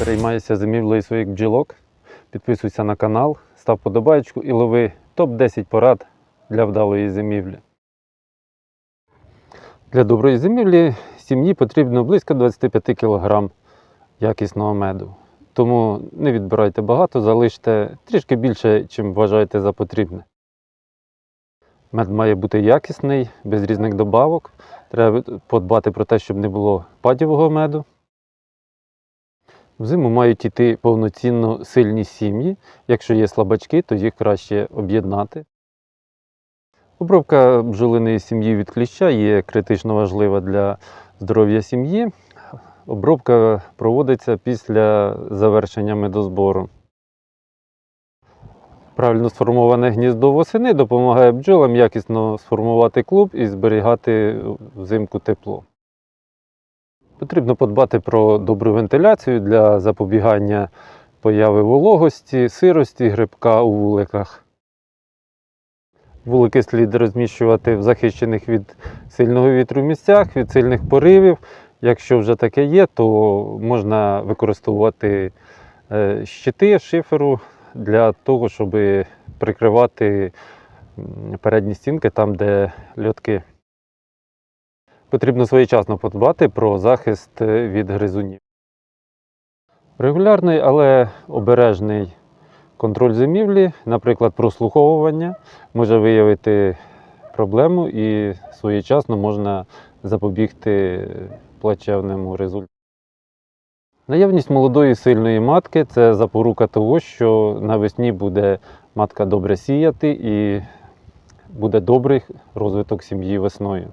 Переймайся зимівлею своїх бджілок. Підписуйся на канал, став подобаєчку і лови топ-10 порад для вдалої зимівлі. Для доброї зимівлі сім'ї потрібно близько 25 кг якісного меду. Тому не відбирайте багато, залиште трішки більше, чим вважаєте за потрібне. Мед має бути якісний, без різних добавок. Треба подбати про те, щоб не було падівого меду. Взиму мають йти повноцінно сильні сім'ї. Якщо є слабачки, то їх краще об'єднати. Обробка бджолиної сім'ї від кліща є критично важлива для здоров'я сім'ї. Обробка проводиться після завершення медозбору. Правильно сформоване гніздо восени допомагає бджолам якісно сформувати клуб і зберігати взимку тепло. Потрібно подбати про добру вентиляцію для запобігання появи вологості, сирості, грибка у вуликах. Вулики слід розміщувати в захищених від сильного вітру місцях, від сильних поривів. Якщо вже таке є, то можна використовувати е, щити шиферу для того, щоб прикривати передні стінки там, де льотки. Потрібно своєчасно подбати про захист е, від гризунів. Регулярний, але обережний контроль зимівлі, наприклад, прослуховування, може виявити проблему і своєчасно можна запобігти плачевному результату. Наявність молодої сильної матки це запорука того, що навесні буде матка добре сіяти і буде добрий розвиток сім'ї весною.